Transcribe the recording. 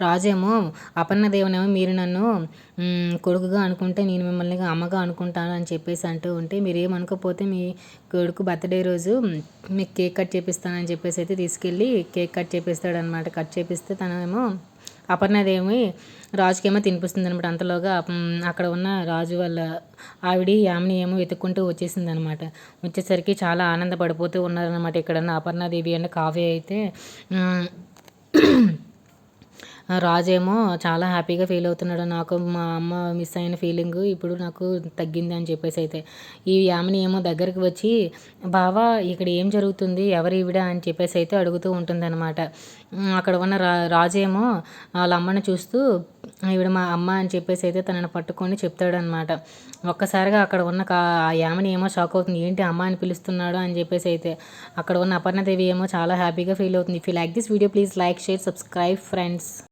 రాజేమో అపర్ణదేవనేమో మీరు నన్ను కొడుకుగా అనుకుంటే నేను మిమ్మల్ని అమ్మగా అనుకుంటాను అని చెప్పేసి అంటూ ఉంటే మీరేమనుకోపోతే మీ కొడుకు బర్త్డే రోజు మీకు కేక్ కట్ చేపిస్తానని చెప్పేసి అయితే తీసుకెళ్ళి కేక్ కట్ చేపిస్తాడనమాట. కట్ చేపిస్తే తనేమో అపర్ణదేవి రాజుకేమో తినిపిస్తుంది అనమాట అంతలోగా అక్కడ ఉన్న రాజు వాళ్ళ ఆవిడ యామిని ఏమో వెతుక్కుంటూ వచ్చేసింది అనమాట వచ్చేసరికి చాలా ఆనందపడిపోతూ ఉన్నారనమాట. ఇక్కడ అపర్ణాదేవి అండ్ కావ్య అయితే రాజేమో చాలా హ్యాపీగా ఫీల్ అవుతున్నాడు. నాకు మా అమ్మ మిస్ అయిన ఫీలింగ్ ఇప్పుడు నాకు తగ్గింది అని చెప్పేసి అయితే. ఈ యామిని ఏమో దగ్గరికి వచ్చి బావా ఇక్కడ ఏం జరుగుతుంది? ఎవరు ఈవిడ? అని చెప్పేసి అయితే అడుగుతూ ఉంటుందన్నమాట. అక్కడ ఉన్న రా రాజేమో వాళ్ళ అమ్మని చూస్తూ ఈవిడ మా అమ్మ అని చెప్పేసి అయితే తనని పట్టుకొని చెప్తాడనమాట ఒక్కసారిగా అక్కడ ఉన్న ఆ యామిని ఏమో షాక్ అవుతుంది. ఏంటి అమ్మ అని పిలుస్తున్నాడు అని చెప్పేసి అయితే. అక్కడ ఉన్న అపర్ణదేవి ఏమో చాలా హ్యాపీగా ఫీల్ అవుతుంది. If you like this video please like share subscribe friends